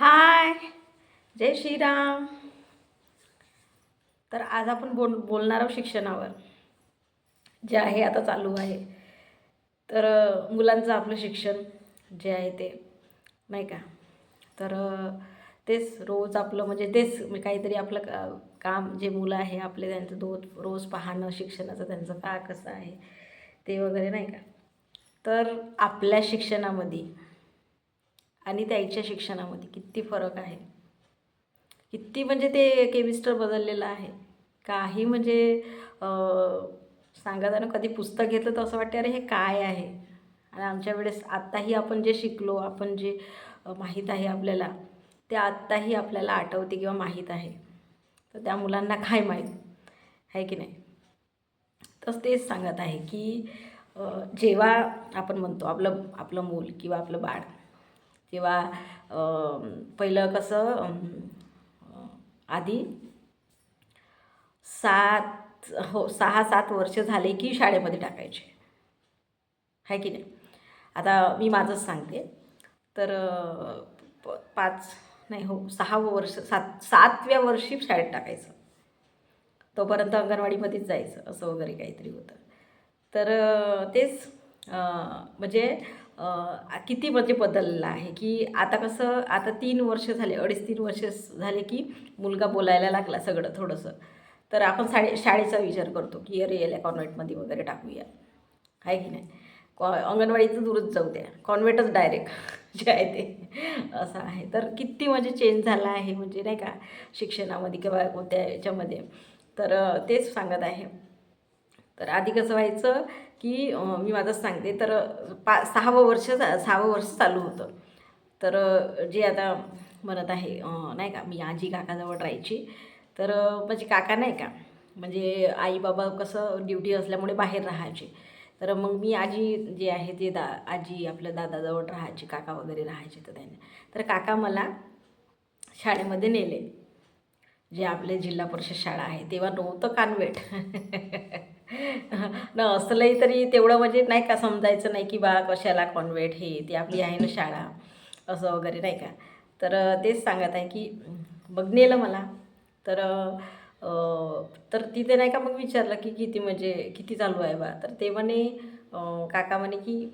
हाय जय श्रीराम. तर आज आपण बोल बोलणार आहोत शिक्षणावर जे आहे आता चालू आहे. तर मुलांचं आपलं शिक्षण जे आहे ते नाही का? तर तेच रोज आपलं म्हणजे तेच मी काहीतरी आपलं का काम जे मुलं आहे आपले त्यांचं दो रोज पाहणं शिक्षणाचं त्यांचं का कसं आहे ते वगैरे नाही का? तर आपल्या शिक्षणामध्ये आणि त्याच्या शिक्षणामध्ये किती फरक आहे. किती म्हणजे ते केमिस्टर बदललेलं आहे. काही म्हणजे सांगताना सांगत आहे ना कधी पुस्तक घेतलं तर असं वाटतं अरे हे काय आहे? आणि आमच्या वेळेस आत्ताही आपण जे शिकलो आपण जे माहीत आहे आपल्याला ते आत्ताही आपल्याला आठवते किंवा माहीत आहे. तर त्या मुलांना काय माहीत? आहे की नाही? तर तेच सांगत आहे की जेव्हा आपण म्हणतो आपलं आपलं मूल किंवा आपलं बाळ किंवा पहिलं कसं आधी सात हो सहा सात वर्ष झाले की शाळेमध्ये टाकायचे. आहे की नाही? आता मी माझंच सांगते. तर प- पाच नाही हो सहावं वर्ष सात सातव्या वर्षी शाळेत टाकायचं. तोपर्यंत अंगणवाडीमध्येच जायचं असं वगैरे काहीतरी होतं. तर तेच म्हणजे किती म्हणजे बदललं आहे? की आता कसं आता तीन वर्ष झाले अडीच तीन वर्ष झाले की मुलगा बोलायला लागला सगळं थोडंसं. तर आपण शाळे शाळेचा विचार करतो की अरे याला कॉन्व्हेंटमध्ये वगैरे टाकूया. आहे की नाही? कॉ अंगणवाडीचं दूरच जाऊ द्या. कॉन्व्हेंटच डायरेक्ट जे आहे ते असं आहे. तर किती म्हणजे चेंज झाला आहे म्हणजे नाही का शिक्षणामध्ये किंवा कोणत्या याच्यामध्ये? तर तेच सांगत आहे. तर आधी कसं व्हायचं की मी माझंच सांगते तर पा सहावं वर्ष सहावं वर्ष चालू होतं. तर जे आता म्हणत आहे नाही का मी आजी काकाजवळ राहायची तर अं, म्हणजे काका नाही का म्हणजे आई बाबा कसं ड्युटी असल्यामुळे बाहेर राहायचे. तर मग मी आजी जे आहे ते दा आजी आपल्या दादाजवळ राहायची काका वगैरे राहायचे तर त्याने. तर काका मला शाळेमध्ये नेले. जे आपले जिल्हा परिषद शाळा आहे तेव्हा नव्हतं कानवेट. न असलंही तरी तेवढं म्हणजे नाही का समजायचं नाही की बा कशाला कॉन्व्हेट हे ती आपली आहे ना शाळा असं वगैरे नाही का. तर तेच सांगत आहे की मग नेलं मला. तर तर तिथे नाही का मग विचारलं की किती म्हणजे किती चालू आहे बा. तर ते म्हणे काका म्हणे की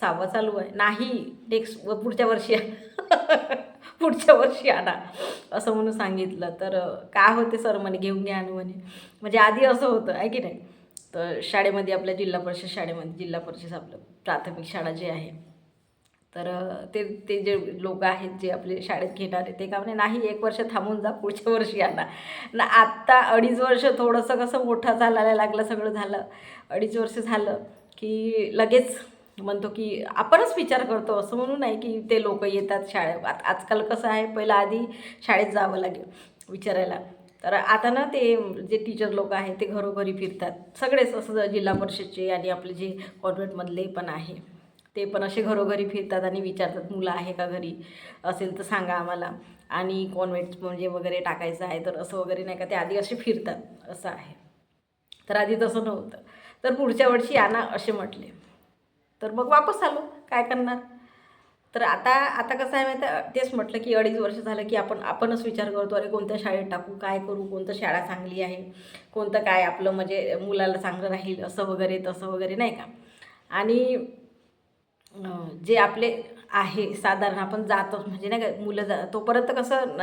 सहावा चालू आहे. नाही नेक्स्ट पुढच्या वर्षी पुढच्या वर्षी आणा असं म्हणून सांगितलं. तर का काय होते सर म्हणे घेऊन घ्या आणि म्हणे. म्हणजे आधी असं होतं आहे की नाही? तर शाळेमध्ये आपल्या जिल्हा परिषद शाळेमध्ये जिल्हा परिषद आपलं प्राथमिक शाळा जे आहे. तर ते ते जे लोक आहेत जे आपले शाळेत घेणारे ते का म्हणे नाही एक वर्ष थांबून जा पुढच्या वर्षी आणा ना. आत्ता अडीच वर्ष थोडंसं कसं मोठं चालायला लागलं सगळं झालं. अडीच वर्ष झालं की लगेच म्हणतो की आपणच विचार करतो असं म्हणून नाही की ते लोक येतात शाळेत. आजकाल कसं आहे पहिलं आधी शाळेत जावं लागेल विचारायला. तर आता ना ते जे टीचर लोक आहेत ते घरोघरी फिरतात. सगळेच असं जिल्हा परिषदचे आणि आपले जे कॉन्व्हेंटमधले पण आहे ते पण असे घरोघरी फिरतात आणि विचारतात मुलं आहे का घरी? असेल तर सांगा आम्हाला. आणि कॉन्व्हेंट म्हणजे वगैरे टाकायचं आहे तर असं वगैरे नाही का ते आधी असे फिरतात असं आहे. तर आधी तसं नव्हतं. तर पुढच्या वर्षी आणा असे म्हटले. तर मग वापस आलो. काय करणार? तर आता आता कसं आहे माहिती तेच म्हटलं की अडीच वर्ष झालं की आपण आपणच विचार करतो अरे कोणत्या शाळेत टाकू? काय करू? कोणतं शाळा चांगली आहे? कोणतं काय आपलं म्हणजे मुलाला चांगलं राहील? असं वगैरे तसं वगैरे नाही का? आणि जे आपले आहे साधारण आपण जातो म्हणजे नाही का मुलं जा तोपर्यंत कसं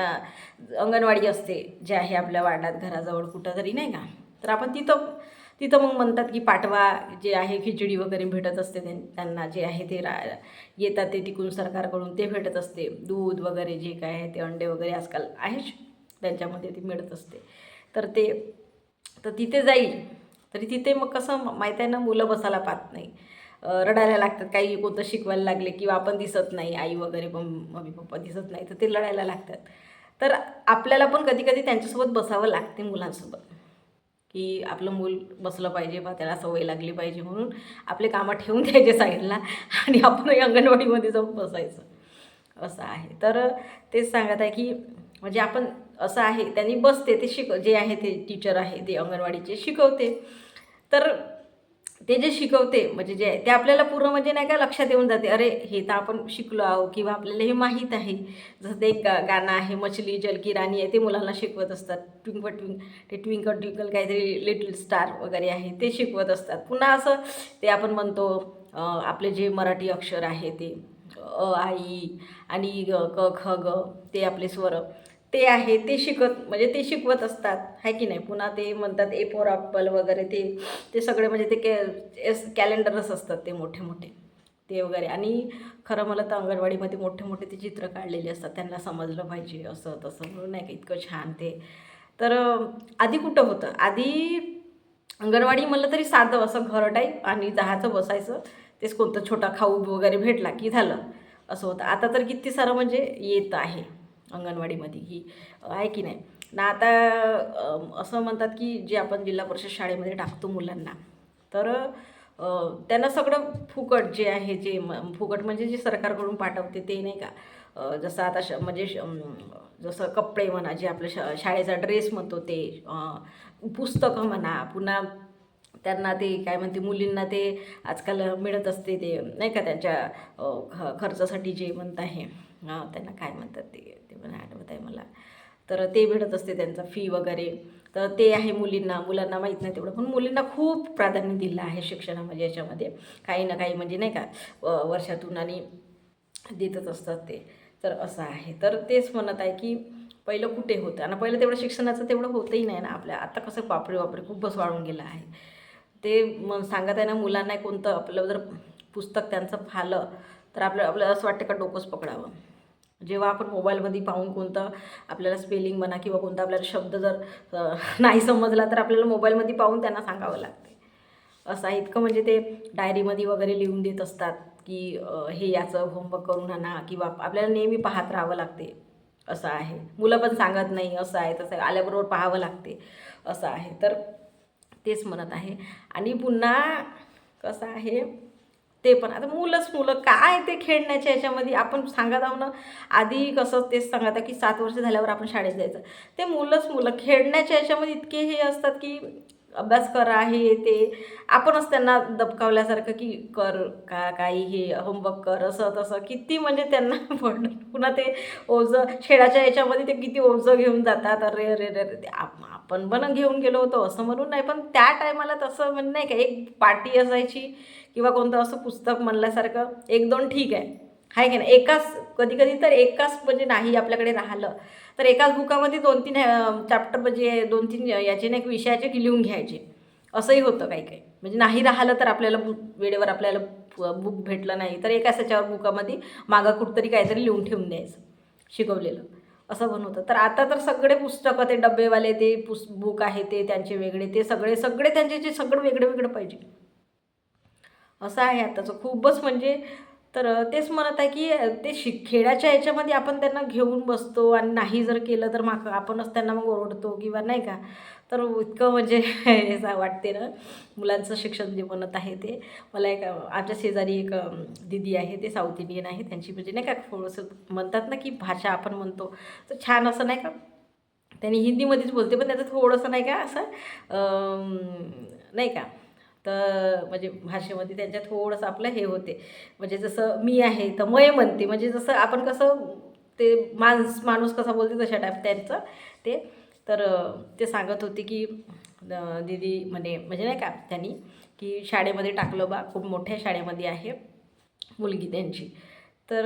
अंगणवाडी असते जे आहे आपल्या वार्डात घराजवळ कुठं तरी नाही का? तर आपण तिथं तिथं मग म्हणतात की पाठवा जे आहे खिचडी वगैरे भेटत असते त्यां- त्यांना जे आहे ते रा येतात ते तिकून सरकारकडून ते भेटत असते. दूध वगैरे जे काय आहे ते अंडे वगैरे आजकाल आहेच. त्यांच्यामध्ये ती मिळत असते. तर ते तर तिथे जाईल. तरी तिथे मग कसं माहीत आहे ना मुलं बसायला पाहत नाही. रडायला लागतात. काही कोणतं शिकवायला लागले किंवा आपण दिसत नाही आई वगैरे पण मम्मी पप्पा दिसत नाही तर ते लढायला लागतात. तर आपल्याला पण कधी कधी त्यांच्यासोबत बसावं लागते मुलांसोबत. की आपलं मूल बसलं पाहिजे बा त्याला सवय लागली पाहिजे म्हणून आपले कामं ठेवून द्यायचे साईडला आणि आपणही अंगणवाडीमध्ये जाऊन बसायचं. असं आहे. तर तेच सांगत आहे की म्हणजे आपण असं आहे त्यांनी बसते ते शिक जे आहे ते टीचर आहे ते अंगणवाडीचे शिकवते. तर ते जे शिकवते म्हणजे जे ते आपल्याला पूर्ण म्हणजे नाही का लक्षात येऊन जाते अरे हे तर आपण शिकलो आहो किंवा आपल्याला हे माहीत आहे. जसं ते एक गा गाणं आहे मछली जल की राणी आहे ते मुलांना शिकवत असतात. ट्विंकल ट्विंक ते ट्विंकल ट्विंकल काहीतरी लिटिल स्टार वगैरे आहे ते शिकवत असतात. पुन्हा असं ते आपण म्हणतो आपले जे मराठी अक्षर आहे ते अ आई आणि ग क ख ग ते आपले स्वर. ते आहे ते शिकत म्हणजे ते शिकवत असतात. आहे की नाही? पुन्हा ते म्हणतात ए फोर ॲपल वगैरे ते ते सगळे म्हणजे ते कॅ एस कॅलेंडरच असतात ते मोठे मोठे. ते वगैरे. आणि खरं मला तर अंगणवाडीमध्ये मोठे मोठे ते चित्र काढलेले असतात. त्यांना समजलं पाहिजे असं तसं. म्हणून नाही का इतकं छान ते. तर आधी कुठं होतं? आधी अंगणवाडी म्हणलं तरी साधं असं घर टाईप आणि दहाचं बसायचं. तेच कोणतं छोटा खाऊ वगैरे भेटला की झालं. असं होतं. आता तर किती सारं म्हणजे येत आहे. अंगणवाडीमध्ये. ही आहे की नाही? ना आता असं म्हणतात की जे आपण जिल्हा परिषद शाळेमध्ये टाकतो मुलांना तर त्यांना सगळं फुकट जे आहे जे म- फुकट म्हणजे जे सरकारकडून पाठवते ते नाही का? जसं आता श म्हणजे श- जसं कपडे म्हणा जे आपल्या शा शाळेचा ड्रेस म्हणतो ते पुस्तकं म्हणा पुन्हा त्यांना ते काय म्हणते मुलींना ते आजकाल मिळत असते ते नाही का? त्यांच्या ख खर्चासाठी जे म्हणत आहे त्यांना काय म्हणतात ते? ते पण आठवत आहे मला. तर ते भेटत असते त्यांचा फी वगैरे. तर ते आहे मुलींना मुलांना माहीत नाही तेवढं. पण मुलींना खूप प्राधान्य दिलं आहे शिक्षणामध्ये याच्यामध्ये. काही ना काही म्हणजे नाही का वर्षातून आणि देतच असतात ते. तर असं आहे. तर तेच म्हणत आहे की पहिलं कुठे होतं? आणि पहिलं तेवढं शिक्षणाचं तेवढं होतही नाही ना आपल्या. आता कसं वापरे वापरे खूपच वाढून गेलं आहे. ते मग सांगत आहे ना मुलांना कोणतं आपलं जर पुस्तक त्यांचं फालं तर आपलं आपलं असं वाटतं का डोकंच पकडावं? जेव्हा आपण मोबाईलमध्ये पाहून कोणतं आपल्याला स्पेलिंग म्हणा किंवा कोणता आपल्याला शब्द जर नाही समजला तर आपल्याला मोबाईलमध्ये पाहून त्यांना सांगावं लागते. असं इतकं म्हणजे ते डायरीमध्ये वगैरे लिहून देत असतात की हे याचं होमवर्क करून आणा किंवा आपल्याला नेहमी पाहत राहावं लागते. असं आहे. मुलं पण सांगत नाही असं आहे. तसं आल्याबरोबर पाहावं लागते. असं आहे. तर तेच म्हणत आहे. आणि पुन्हा कसं आहे ते पण. आता मुलंच मुलं काय ते खेळण्याच्या याच्यामध्ये आपण सांगत आहो ना आधी कसं तेच सांगत की सात वर्ष झाल्यावर आपण शाळेत जायचं. ते मुलंच मुलं खेळण्याच्या याच्यामध्ये इतके हे असतात की अभ्यास करा हे ते. आपणच त्यांना दबकावल्यासारखं की कर का काही हे होमवर्क कर असं तसं. किती म्हणजे त्यांना पण पुन्हा ते ओझं खेळाच्या याच्यामध्ये ते किती ओझं घेऊन जातात. अरे अरे अरे ते आप- आपण पण घेऊन गेलो होतो असं म्हणून नाही पण त्या टायमाला तसं म्हण नाही का एक पार्टी असायची किंवा कोणतं असं पुस्तक म्हणल्यासारखं एक दोन ठीक आहे. आहे की नाही? एकाच कधी कधी तर एकाच म्हणजे नाही आपल्याकडे राहिलं. तर एकाच बुकामध्ये दोन तीन चॅप्टर म्हणजे दोन तीन याचे नाही विषयाचे की लिहून घ्यायचे. असंही होतं काही काही. म्हणजे नाही राहिलं तर आपल्याला बुक वेळेवर आपल्याला बुक भेटलं नाही. तर एकाच याच्यावर बुकामध्ये मागं कुठंतरी काहीतरी लिहून ठेवून द्यायचं शिकवलेलं. असं बनवतं तर आता तर सगळे पुस्तकं ते डब्बेवाले ते पुस बुक आहे ते त्यांचे वेगळे ते सगळे सगळे त्यांचे जे सगळं वेगळं वेगळं पाहिजे. असं आहे आताचं. खूपच म्हणजे तर तेच म्हणत आहे की ते शिक खेळाच्या याच्यामध्ये आपण त्यांना घेऊन बसतो आणि नाही जर केलं तर माग आपणच त्यांना मग ओरडतो किंवा नाही का? तर इतकं म्हणजे असं वाटते ना मुलांचं शिक्षण जे बनत आहे ते. मला एक आमच्या शेजारी एक दिदी आहे ते साऊथ इंडियन आहे त्यांची म्हणजे नाही का थोडंसं म्हणतात ना की भाषा आपण म्हणतो. तर छान असं नाही का त्यांनी हिंदीमध्येच बोलते पण त्याचं थोडंसं नाही का असं नाही का तर म्हणजे भाषेमध्ये त्यांच्या थोडंसं आपलं हे होते. म्हणजे जसं मी आहे तर मय म्हणते. म्हणजे जसं आपण कसं ते माणूस माणूस कसा बोलते तशा टाईप त्यांचं ते. तर ते सांगत होते की दीदी म्हणे म्हणजे नाही का त्यांनी की शाळेमध्ये टाकलं बा खूप मोठ्या शाळेमध्ये आहे मुलगी त्यांची. तर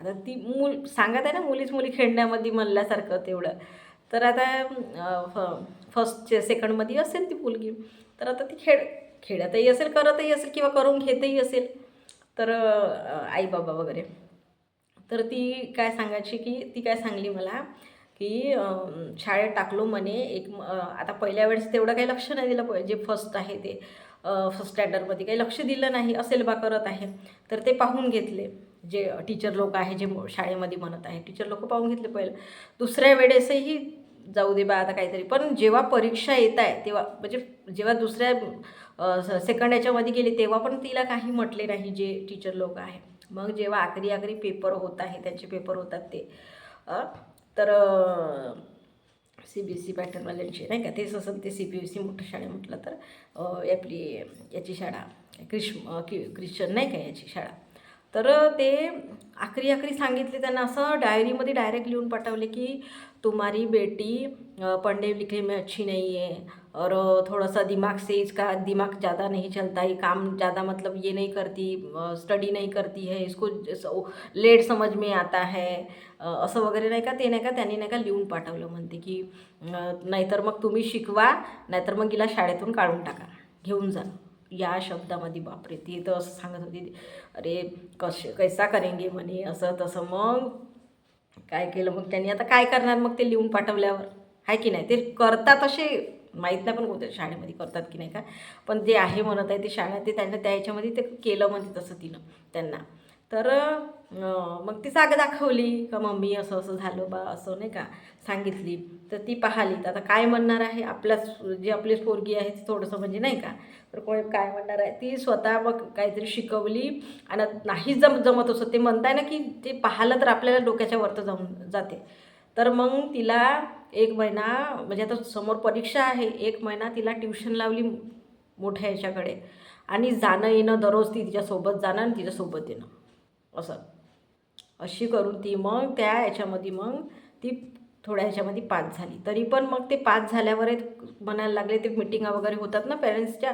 आता ती मूल सांगत आहे ना मुलीच मुली खेळण्यामध्ये म्हणल्यासारखं तेवढं. तर आता फ फर्स्ट सेकंडमध्ये असेल ती मुलगी. तर आता ती खेळ खेळतही असेल करतही असेल किंवा करून घेतही असेल. तर आई बाबा वगैरे. तर ती काय सांगायची की ती काय सांगली मला की शाळेत टाकलो म्हणे एक म- आता पहिल्या वेळेस तेवढं काही लक्ष नाही दिलं प- जे फर्स्ट आहे ते. फर्स्ट स्टँडर्डमध्ये काही लक्ष दिलं नाही असेल बा करत आहे. तर ते पाहून घेतले. जे टीचर लोक आहे जे शाळेमध्ये म्हणत आहे टीचर लोक पाहून घेतले पहिलं. दुसऱ्या वेळेसही जाऊ दे बा आता काहीतरी. पण जेव्हा परीक्षा येत आहे तेव्हा म्हणजे जेव्हा दुसऱ्या सेकंड याच्यामध्ये गेली तेव्हा पण तिला काही म्हटले नाही जे टीचर लोक आहे. मग जेव्हा आखरी आखरी पेपर होत आहे त्यांचे पेपर होतात ते. तर सी बी एस सी पॅटर्नवाल्यांची नाही का? तेच असं ते सी बी एस सी मोठं शाळा म्हटलं तर आपली याची शाळा क्रिश क्रिश्चन ख्रिश्चन नाही का याची शाळा? तर ते आखरी आखरी सांगितले त्यांना असं डायरीमध्ये डायरेक्ट लिहून पाठवले की तुम्हारी बेटी अ, पढ़ने लिखने में अच्छी नहीं है और थोड़ा सा दिमाग से इसका दिमाग ज़्यादा नहीं चलता ये काम ज़्यादा मतलब ये नहीं करती स्टडी नहीं करती है इसको लेट समझ में आता है। असं वगैरे नाही का ते नाही का त्यांनी नाही का लिहून पाठवलं म्हणते की नाहीतर मग तुम्ही शिकवा नाहीतर मग हिला शाळेतून काढून टाका घेऊन जा. या शब्दामध्ये बापरे ती तर असं सांगत होती अरे कश कैसा करेंगे म्हणे असं तसं. मग काय केलं? मग त्यांनी आता काय करणार मग ते लिहून पाठवल्यावर? आहे की नाही? ते करतात असे माहीत नाही पण कोणत्या शाळेमध्ये करतात की नाही का? पण जे आहे म्हणत आहे ते शाळा ते त्यांना त्या ह्याच्यामध्ये ते केलं म्हणते तसं तिनं त्यांना. तर मग ती जागा दाखवली का मम्मी असं असं झालं बा असं नाही का सांगितली. तर ती पाहिली. तर आता काय म्हणणार आहे? आपल्याच जी आपली पोरगी आहे ती थोडंसं म्हणजे नाही का? तर कोण काय म्हणणार आहे? ती स्वतः मग काहीतरी शिकवली आणि नाही जम जमत असं. ते म्हणताय ना की ते पाहिलं तर आपल्याला डोक्याच्या वरतं जाऊन जाते. तर मग तिला एक महिना म्हणजे आता समोर परीक्षा आहे. एक महिना तिला ट्युशन लावली मोठ्या याच्याकडे. आणि जाणं येणं दररोज ती तिच्यासोबत जाणं आणि तिच्यासोबत येणं. असं. अशी करून ती मग त्या याच्यामध्ये मग ती थोड्या ह्याच्यामध्ये पास झाली. तरी पण मग ते पास झाल्यावर म्हणायला लागले ते मिटिंगा वगैरे होतात ना पेरेंट्सच्या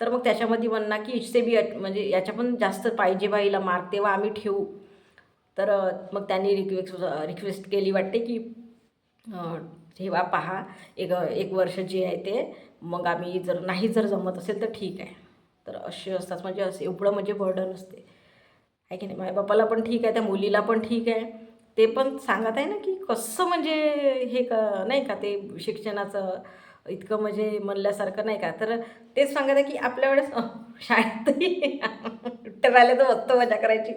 तर मग त्याच्यामध्ये म्हणणार की इच्छे बी म्हणजे याच्या पण जास्त पाहिजे बाईला मार्क तेव्हा आम्ही ठेवू. तर मग त्यांनी रिक्वेस्ट रिक्वेस्ट केली वाटते की ठेवा पहा एक एक वर्ष जे आहे ते मग आम्ही जर नाही जर जमत असेल तर ठीक आहे. तर असे असतात म्हणजे असं एवढं म्हणजे बर्डन असते. आहे की नाही? मायबापाला पण ठीक आहे त्या मुलीला पण ठीक आहे. ते पण सांगत आहे ना की कसं म्हणजे हे क नाही का ते शिक्षणाचं इतकं म्हणजे म्हणल्यासारखं नाही का? तर तेच सांगत आहे की आपल्या वेळेस शाळेतही सुट्ट्या राहिल्या तर मस्त मजा करायची.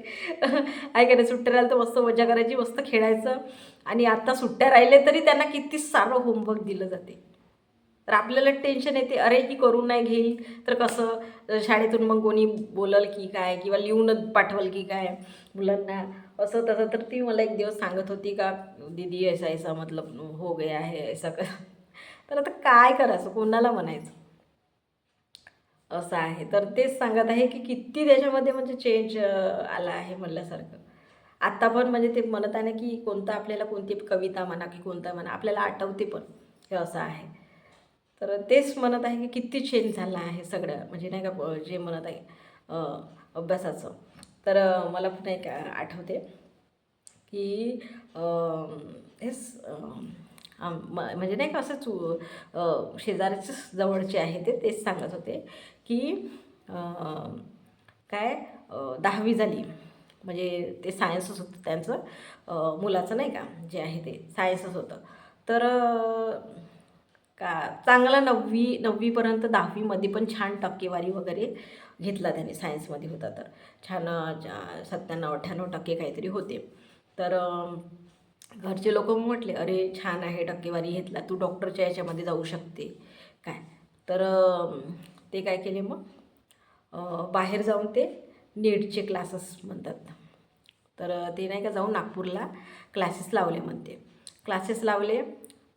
आहे का नाही? सुट्ट्या राहिल्या तर मस्त मजा करायची मस्त खेळायचं. आणि आता सुट्ट्या राहिले तरी त्यांना किती सारं होमवर्क दिलं जाते. तर आपल्याला टेन्शन येते अरे ही करून नाही घेईल. तर कसं शाळेतून मग कोणी बोलल की काय किंवा लिहूनच पाठवल की काय मुलांना. असं तसं तर ती मला एक दिवस सांगत होती का दीदी ऐसा ऐसा मतलब हो गया आहे ऐसा कर. तर आता काय करायचं? कोणाला म्हणायचं? असं आहे. तर तेच सांगत आहे की किती त्याच्यामध्ये म्हणजे चेंज आला आहे म्हणल्यासारखं. आत्ता पण म्हणजे ते म्हणत आहे ना की कोणता आपल्याला कोणती कविता म्हणा की कोणता म्हणा आपल्याला आठवते पण. हे असं आहे. तर तेच म्हणत आहे की किती चेंज झाला आहे सगळं. म्हणजे नाही का जे म्हणत आहे अभ्यासाचं. तर मला पुन्हा एक आठवते की हेच आम- म- म्हणजे नाही का असं चू अं, जवळचे आहे ते तेच सांगत होते की काय दहावी झाली. म्हणजे ते सायन्सच होतं त्यांचं. मुलाचं नाही का जे आहे ते सायन्सच होतं. तर का चांगला नववी नववीपर्यंत दहावीमध्ये पण छान टक्केवारी वगैरे घेतला त्याने सायन्समध्ये होता तर. छान सत्त्याण्णव अठ्ठ्याण्णव टक्के काहीतरी होते. तर घरचे लोक म्हटले अरे छान आहे टक्केवारी घेतला तू डॉक्टरच्या याच्यामध्ये जाऊ शकते. काय? तर ते काय केले मग? बाहेर जाऊन ते नीटचे क्लासेस म्हणतात. तर ते नाही का जाऊन नागपूरला क्लासेस लावले म्हणते. क्लासेस लावले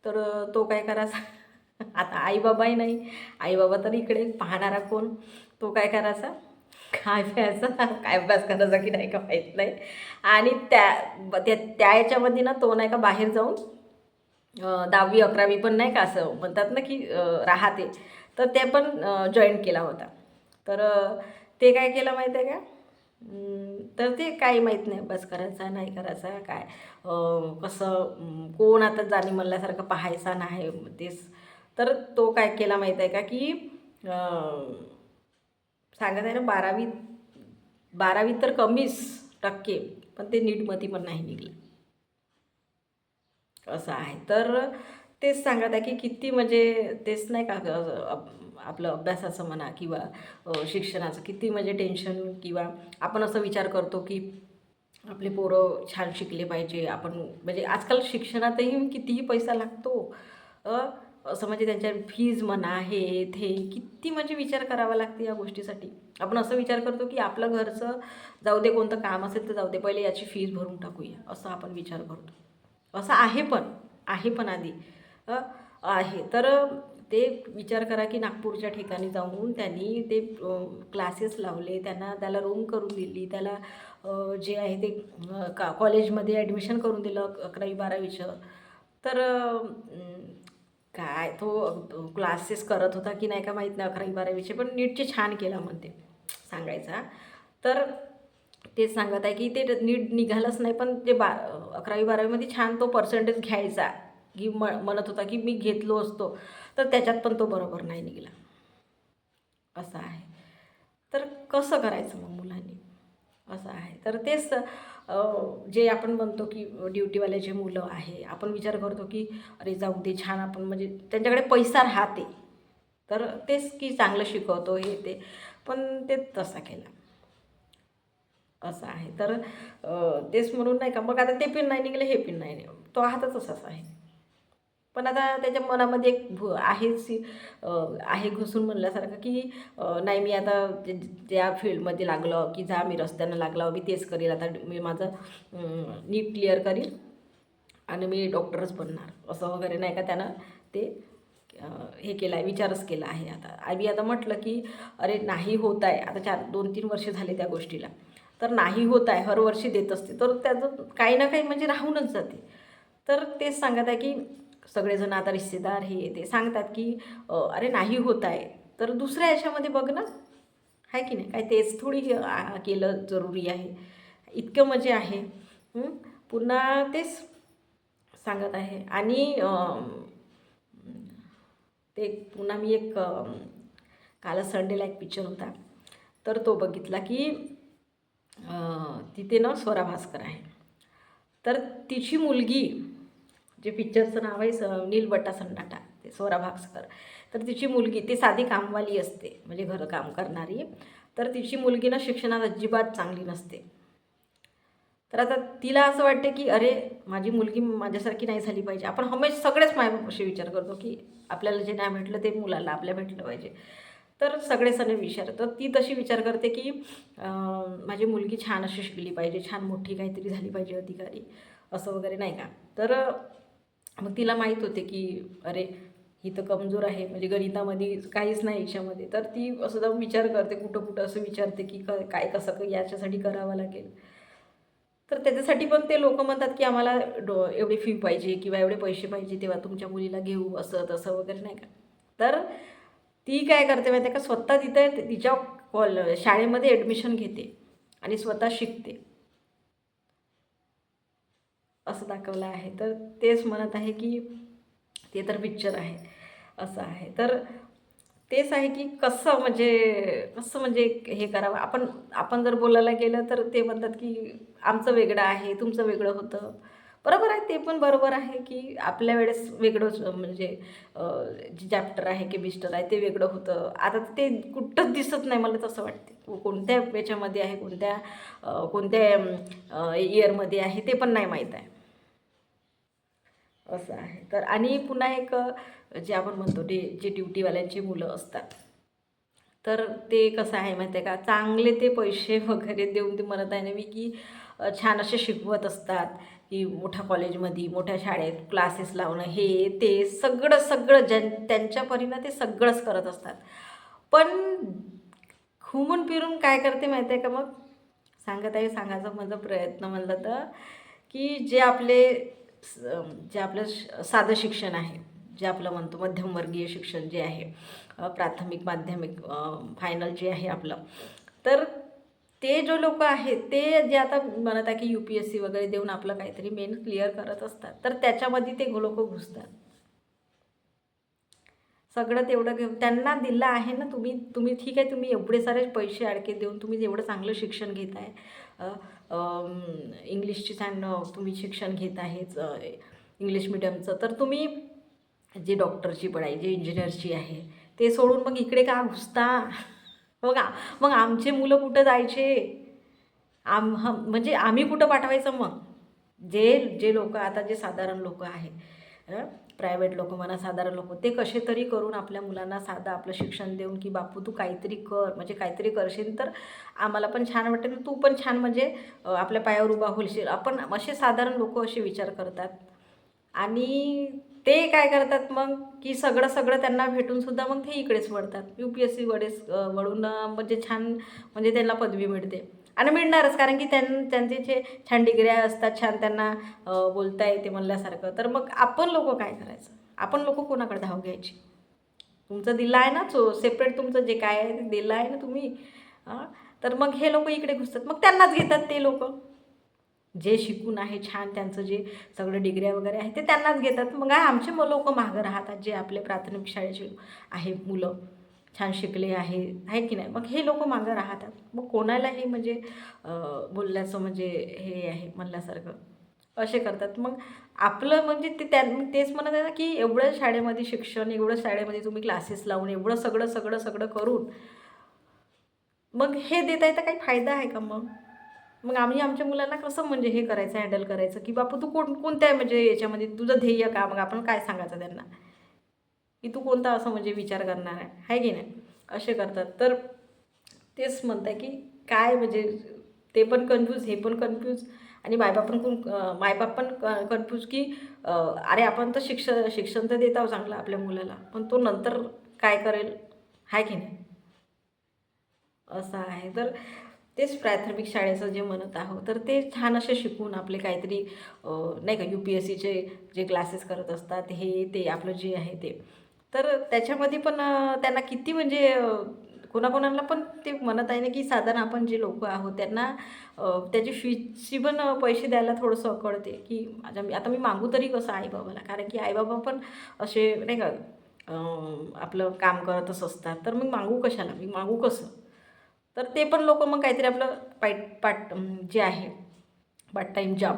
तर तो काय करायचा आता आईबाबाही नाही. आईबाबा तर इकडे पाहणारा कोण? तो काय करायचा? काय प्यायचा? काय अभ्यास करायचा की नाही का माहीत नाही. आणि त्या ब- त्या त्या याच्यामध्ये ना तो नाही का बाहेर जाऊन दहावी अकरावी पण नाही का असं म्हणतात ना की राहते. तर ते पण जॉईन केला होता. तर ते काय केलं माहीत आहे का? तर ते काही माहीत नाही. अभ्यास करायचा नाही करायचा काय? कसं कोण आता जाणी म्हणल्यासारखं पाहायचा नाही. तेच तर तो काय केला माहीत आहे का की सांगत आहे ना बारावी बारावी तर कमीच टक्के पण ते नीटमध्ये पण नाही निघलं. असं आहे. तर तेच सांगत आहे की किती म्हणजे तेच नाही का आपलं अभ्यासाचं म्हणा किंवा शिक्षणाचं किती म्हणजे टेन्शन किंवा आपण असं विचार करतो की आपले पोरं छान शिकले पाहिजे आपण म्हणजे आजकाल शिक्षणातही कितीही पैसा लागतो असं म्हणजे त्यांच्या फीज म्हणा हे हे किती म्हणजे विचार करावा लागते या गोष्टीसाठी. आपण असं विचार करतो की आपलं घरचं जाऊ दे कोणतं काम असेल तर जाऊ दे पहिले याची फीज भरून टाकूया असं आपण विचार करतो. असं आहे पण आहे पण आधी. आहे. तर ते विचार करा की नागपूरच्या ठिकाणी जाऊन त्यांनी ते क्लासेस लावले त्यांना त्याला रूम करून दिली त्याला जे आहे ते का कॉलेजमध्ये ॲडमिशन करून दिलं अकरावी बारावीचं. तर काय तो क्लासेस करत होता की नाही का माहीत नाही अकरावी बारावीचे पण नीटचे छान केला म्हणते सांगायचा. तर तेच सांगत आहे की ते नीट निघालंच नाही पण ते बा अकरावी बारावीमध्ये छान तो पर्सेंटेज घ्यायचा. की म म्हणत होता की मी घेतलो असतो तर त्याच्यात पण तो बरोबर नाही निघाला. असं आहे. तर कसं करायचं मग मुलांनी? असं आहे. तर तेच जे आपण म्हणतो की ड्युटीवाले जे मुलं आहे आपण विचार करतो की अरे जाऊ दे छान आपण म्हणजे त्यांच्याकडे पैसा राहते. तर तेच की चांगलं शिकवतो हे ते. पण ते तसा केला. असं आहे. तर तेच म्हणून नाही का मग आता ते पिन नाही निघले हे पिन नाही तो हातच असाच आहे. पण आता त्याच्या मनामध्ये एक भू आहेच आहे घुसून म्हणल्यासारखं की नाही मी आता त्या ज्या फील्डमध्ये लागलो की जा मी रस्त्यानं लागला मी तेच करील आता मी माझं नीट क्लिअर करील आणि मी डॉक्टरच बनणार. असं वगैरे नाही का त्यानं ते हे केलं आहे विचारच केला आहे आता. आम्ही आता म्हटलं की अरे नाही होत आहे. आता चार दोन तीन वर्ष झाले त्या गोष्टीला. तर नाही होत आहे हर वर्षी देत असते. तर त्याचं काही ना काही म्हणजे राहूनच जाते. तर तेच सांगत आहे की सगळेजण आता रिश्तेदार हे ते सांगतात की अरे नाही होत आहे. तर दुसऱ्या याच्यामध्ये बघ ना. आहे की नाही? काय तेच थोडी केलं जरुरी आहे. इतकं म्हणजे आहे. पुन्हा तेच सांगत आहे. आणि ते पुन्हा मी एक अम, काल संडेला एक पिक्चर होता. तर तो बघितला की तिथे ना स्वरा भास्कर आहे. तर तिची मुलगी जे पिक्चरचं नाव आहे स नीलबट्टा सन्नाटा ते सोरा भागसकर. तर तिची मुलगी ती साधी कामवाली असते म्हणजे घरं काम करणारी. तर तिची मुलगी ना शिक्षणात अजिबात चांगली नसते. तर आता तिला असं वाटते की अरे माझी मुलगी माझ्यासारखी नाही झाली पाहिजे. आपण हमेश सगळेच मायबापाशी विचार करतो की आपल्याला जे नाही भेटलं ते मुलाला आपल्या भेटलं पाहिजे. तर सगळे सण विचार तर ती तशी विचार करते की माझी मुलगी छान अशी शिकली पाहिजे छान मोठी काहीतरी झाली पाहिजे अधिकारी असं वगैरे नाही का? तर मग तिला माहीत होते की अरे ही तर कमजोर आहे. म्हणजे गणितामध्ये काहीच नाही याच्यामध्ये तर ती असं जाऊन विचार करते कुठं कुठं असं विचारते की क काय कसं क- याच्यासाठी करावं लागेल. तर त्याच्यासाठी पण ते लोक म्हणतात की आम्हाला डो एवढी फी पाहिजे किंवा एवढे पैसे पाहिजे तेव्हा तुमच्या मुलीला घेऊ असं तसं वगैरे नाही का? तर ती काय करते माहिती आहे का? स्वतः तिथं तिच्या कॉल शाळेमध्ये ॲडमिशन घेते आणि स्वतः शिकते. असं दाखवलं आहे. तर तेच म्हणत आहे की ते तर पिक्चर आहे असं आहे. तर तेच आहे की कसं म्हणजे कसं म्हणजे हे करावं? आपण आपण जर बोलायला गेलं तर ते म्हणतात की आमचं वेगळं आहे तुमचं वेगळं होतं. बरोबर आहे ते पण बरोबर आहे की आपल्या वेळेस वेगळंच म्हणजे जे चॅप्टर आहे केमिस्टर आहे ते वेगळं होतं. आता ते कुठंच दिसत नाही मला तसं वाटते कोणत्या याच्यामध्ये आहे कोणत्या कोणत्या इयरमध्ये आहे ते पण नाही माहीत आहे. असं आहे. तर आणि पुन्हा एक जे आपण म्हणतो डे जे ड्युटीवाल्यांची मुलं असतात. तर ते कसं आहे माहिती आहे का? चांगले ते पैसे वगैरे देऊन ते म्हणत आहे ना मी की छान असे शिकवत असतात की मोठ्या कॉलेजमध्ये मोठ्या शाळेत क्लासेस लावणं हे ते सगळं सगळं ज्यां त्यांच्या परीनं ते सगळंच करत असतात. पण घुमून फिरून काय करते माहिती आहे का मग? सांगत आहे सांगायचा माझा प्रयत्न म्हणलं तर की जे आपले जे आपलं श- साधं शिक्षण आहे जे आपलं म्हणतो मध्यमवर्गीय शिक्षण जे आहे प्राथमिक माध्यमिक फायनल जे आहे आपलं. तर ते जो लोक आहेत ते जे आता म्हणत आहे की यू पी एस सी वगैरे देऊन आपलं काहीतरी मेन क्लिअर करत असतात तर त्याच्यामध्ये ते लोक घुसतात. सगळं तेवढं घेऊन त्यांना दिलं आहे ना तुम्ही तुम्ही ठीक आहे तुम्ही एवढे सारे पैसे अडके देऊन तुम्ही एवढं चांगलं शिक्षण घेत आहे इंग्लिशची छान तुम्ही शिक्षण घेत आहेच इंग्लिश मिडियमचं तर तुम्ही जे डॉक्टरची पण आहे जे इंजिनियरची आहे ते सोडून मग इकडे का घुसता? मग मग आमचे मुलं कुठं जायचे? आम म्हणजे आम्ही कुठं पाठवायचं मग? जे जे लोक आता जे साधारण लोक आहे प्रायव्हेट लोक म्हणा साधारण लोक ते कसे तरी करून आपल्या मुलांना साधं आपलं शिक्षण देऊन की बापू तू काहीतरी कर म्हणजे काहीतरी करशील तर आम्हाला पण छान वाटेल तू पण छान म्हणजे आपल्या पायावर उभा होशील. आपण असे साधारण लोक असे विचार करतात. आणि ते काय करतात मग की सगळं सगळं त्यांना भेटूनसुद्धा मग ते इकडेच वळतात. यू पी एस सी वडेस वळून म्हणजे छान म्हणजे त्यांना पदवी मिळते. आणि मिळणारच कारण की त्यां त्यांचे जे छान डिग्र्या असतात छान त्यांना बोलता येते म्हणल्यासारखं. तर मग आपण लोक काय करायचं? आपण लोक कोणाकडे धाव घ्यायची? तुमचं दिलं आहे ना चो सेपरेट तुमचं जे काय आहे ते दिलं आहे ना तुम्ही तर मग हे लोक इकडे घुसतात. मग त्यांनाच घेतात ते लोक. जे शिकून आहे छान त्यांचं जे सगळं डिग्र्या वगैरे आहे ते त्यांनाच घेतात. मग आमचे मग लोक मागं राहतात जे आपले प्राथमिक शाळेचे आहे मुलं. छान शिकले आहे आहे की नाही? मग हे लोक मागं राहतात. मग कोणालाही म्हणजे बोलल्याचं म्हणजे हे आहे म्हणल्यासारखं असे करतात. मग आपलं म्हणजे ते त्या तेच म्हणत आहे ना की एवढं शाळेमध्ये शिक्षण एवढं शाळेमध्ये तुम्ही क्लासेस लावून एवढं सगळं सगळं सगळं करून मग हे देता येतं काही फायदा आहे का मग? मग आम्ही आमच्या मुलांना कसं म्हणजे हे करायचं हँडल करायचं? की बापू तू कोण कोणत्या म्हणजे याच्यामध्ये तुझं ध्येय का? मग आपण काय सांगायचं त्यांना? की तू कोणता असं म्हणजे विचार करणार आहे? आहे की नाही? असे करतात. तर तेच म्हणताय की काय म्हणजे ते पण कन्फ्यूज हे पण कन्फ्यूज आणि मायबाप पण कोण मायबाप पण कन्फ्यूज की अरे आपण तर शिक्ष शिक्षण तर देत आहोत चांगलं आपल्या मुलाला पण तो नंतर काय करेल? आहे की नाही? असं आहे. तर तेच प्राथमिक शाळेचं जे म्हणत आहो तर ते छान असे शिकून आपले काहीतरी नाही का यू पी एस सीचे जे क्लासेस करत असतात हे ते आपलं जे आहे ते. तर त्याच्यामध्ये पण त्यांना किती म्हणजे कोणाकोणाला पण ते म्हणत आहे ना की साधारण आपण जे लोक आहोत त्यांना त्याची फीची पण पैसे द्यायला थोडंसं कळते की माझ्या आता मी मागू तरी कसं आईबाबाला? कारण की आईबाबा पण असे नाही का आपलं काम करतच असतात. तर मग मागू कशाला? मी मागू कसं? तर ते पण लोक मग काहीतरी आपलं पाईट पाट जे आहे पार्ट टाईम जॉब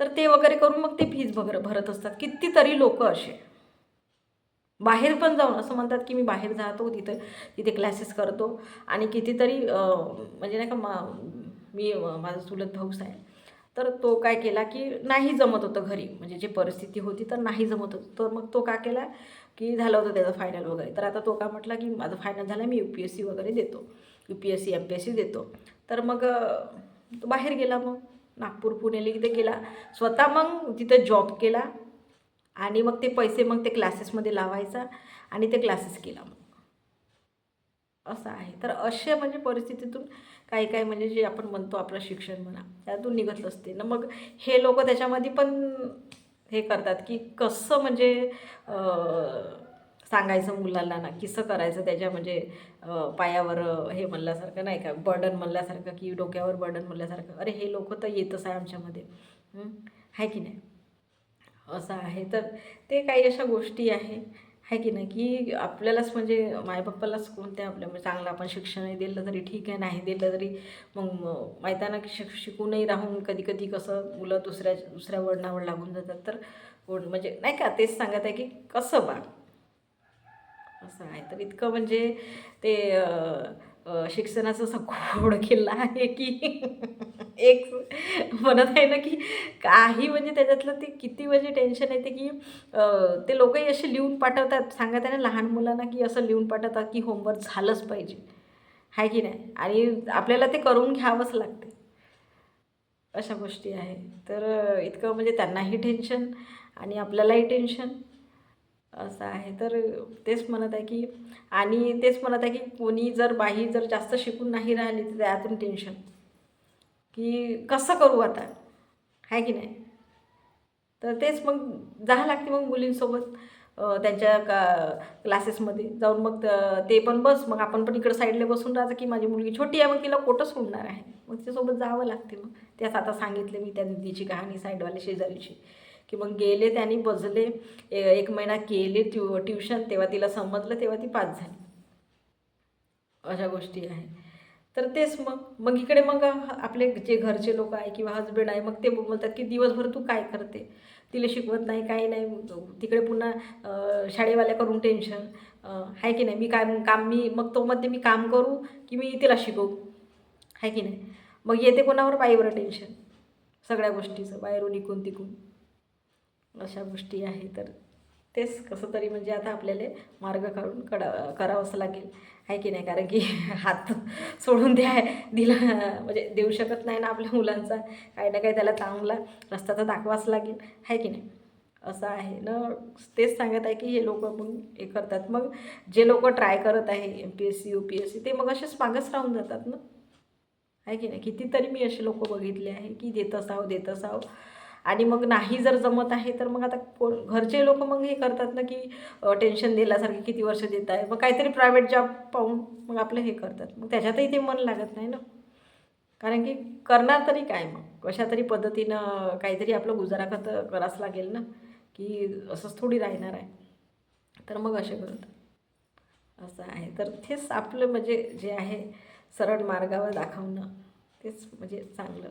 तर ते वगैरे करून मग ते फीज वगैरे भरत असतात. कितीतरी लोक असे. बाहेर पण जाऊन असं म्हणतात की मी बाहेर जातो तिथं तिथे क्लासेस करतो. आणि कितीतरी म्हणजे नाही का मा मी माझा चुलत भाऊस आहे तर तो काय केला की नाही जमत होतं घरी. म्हणजे जी परिस्थिती होती तर नाही जमत होतं. तर मग तो का केला की झालं होतं त्याचं फायनल वगैरे. तर आता तो का म्हटला की माझं फायनल झालं मी यू पी एस सी वगैरे देतो. U P S C M P S C देतो. तर मग तो बाहेर गेला मग. नागपूर पुणेला तिथे गेला स्वतः मग तिथे जॉब केला. आणि मग ते पैसे मग ते क्लासेसमध्ये लावायचा आणि ते क्लासेस केला मग. असं आहे. तर अशा म्हणजे परिस्थितीतून काही काही म्हणजे जे आपण म्हणतो आपलं शिक्षण म्हणा त्यातून निघत असते. ना मग हे लोक त्याच्यामध्ये पण हे करतात की कसं म्हणजे सांगायचं मुलांना ना कसं करायचं त्याच्या म्हणजे पायावर हे म्हणल्यासारखं नाही का बर्डन म्हणल्यासारखं की डोक्यावर बर्डन म्हणल्यासारखं. अरे हे लोक तर येतच आहे आमच्यामध्ये. आहे की नाही? असं आहे. तर ते काही अशा गोष्टी आहे. आहे की नाही? की आपल्यालाच म्हणजे मायबाप्पालाच कोणत्या आपल्या म्हणजे चांगलं आपण शिक्षणही दिलं तरी ठीक आहे नाही दिलं तरी मग म- की शिक शिकूनही राहून कधी कधी कसं मुलं दुसऱ्या दुसऱ्या वळणावर लागून जातात. तर कोण म्हणजे नाही का? तेच सांगत आहे की कसं बा असं आहे. तर इतकं म्हणजे ते शिक्षणाचं असं किल्ला आहे की एक म्हणत आहे ना की काही म्हणजे त्याच्यातलं ते किती म्हणजे टेन्शन येते की ते लोकही असे लिहून पाठवतात. सांगत आहे ना लहान मुलांना की असं लिहून पाठवतात की होमवर्क झालंच पाहिजे. आहे की नाही? आणि आपल्याला ते करून घ्यावंच लागते. अशा गोष्टी आहे तर इतकं म्हणजे त्यांनाही टेन्शन आणि आपल्यालाही टेन्शन असं आहे. तर तेच म्हणत आहे की आणि तेच म्हणत आहे की कोणी जर बाई जर जास्त शिकून नाही राहिली तर त्यातून टेन्शन की कसं करू आता? आहे की नाही? तर तेच मग जावं लागते मग मुलींसोबत त्यांच्या का क्लासेसमध्ये. जाऊन मग ते पण बस. मग आपण पण इकडं साईडला बसून राहायचं की माझी मुलगी छोटी आहे मग तिला कोटं सोडणार आहे. मग तिच्यासोबत जावं लागते मग. त्याच आता सांगितले मी त्या दिदीची कहाणी साईडवाले शेजारीची की मग गेले त्यांनी बजले ए- एक महिना केले ट्यू ट्युशन. तेव्हा तिला समजलं तेव्हा ती पास झाली. अशा गोष्टी आहे तर तेच मग. मग इकडे मग आपले जे घरचे लोक आहे किंवा हजबंड आहे मग ते बोलतात की दिवसभर तू काय करते? तिला शिकवत नाही काही नाही. तिकडे पुन्हा शाळेवाल्याकडून टेन्शन आहे की नाही? मी काय काम मी मग तो मध्ये मी काम करू की मी तिला शिकवू. आहे की नाही? मग येते कोणावर? बाईवर टेन्शन सगळ्या गोष्टीचं बाहेरून इकून तिकून. अशा गोष्टी आहे तर. तेच कसं तरी म्हणजे आता आपल्याला मार्ग काढून कडा करावंच लागेल. आहे की नाही? कारण की हात सोडून द्या दिला म्हणजे देऊ शकत नाही ना आपल्या मुलांचा. काही ना काही त्याला चांगला रस्ता तर दाखवाच लागेल. आहे की नाही? असं आहे ना? तेच सांगत आहे की हे लोक मग हे करतात. मग जे लोक ट्राय करत आहे M P S C U P S C ते मग असेच मागच राहून जातात ना? आहे की नाही? कितीतरी मी असे लोक बघितले आहे की देत असावं देत असावं. आणि मग नाही जर जमत आहे तर मग आता कोण घरचे लोक मग हे करतात ना की टेन्शन दिल्यासारखे किती वर्ष देत आहे. मग काहीतरी प्रायव्हेट जॉब पाहून मग आपलं हे करतात. मग त्याच्यातही ते मन लागत नाही ना. कारण की करणार तरी काय मग? कशा तरी पद्धतीनं काहीतरी आपलं गुजारा खत करावंच लागेल ना की असंच थोडी राहणार आहे. तर मग असे करत असं आहे. तर तेच आपलं म्हणजे जे आहे सरळ मार्गावर दाखवणं तेच म्हणजे चांगलं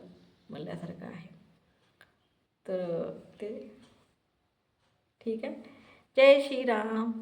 म्हणल्यासारखं आहे. तर ते ठीक आहे. जय श्रीराम.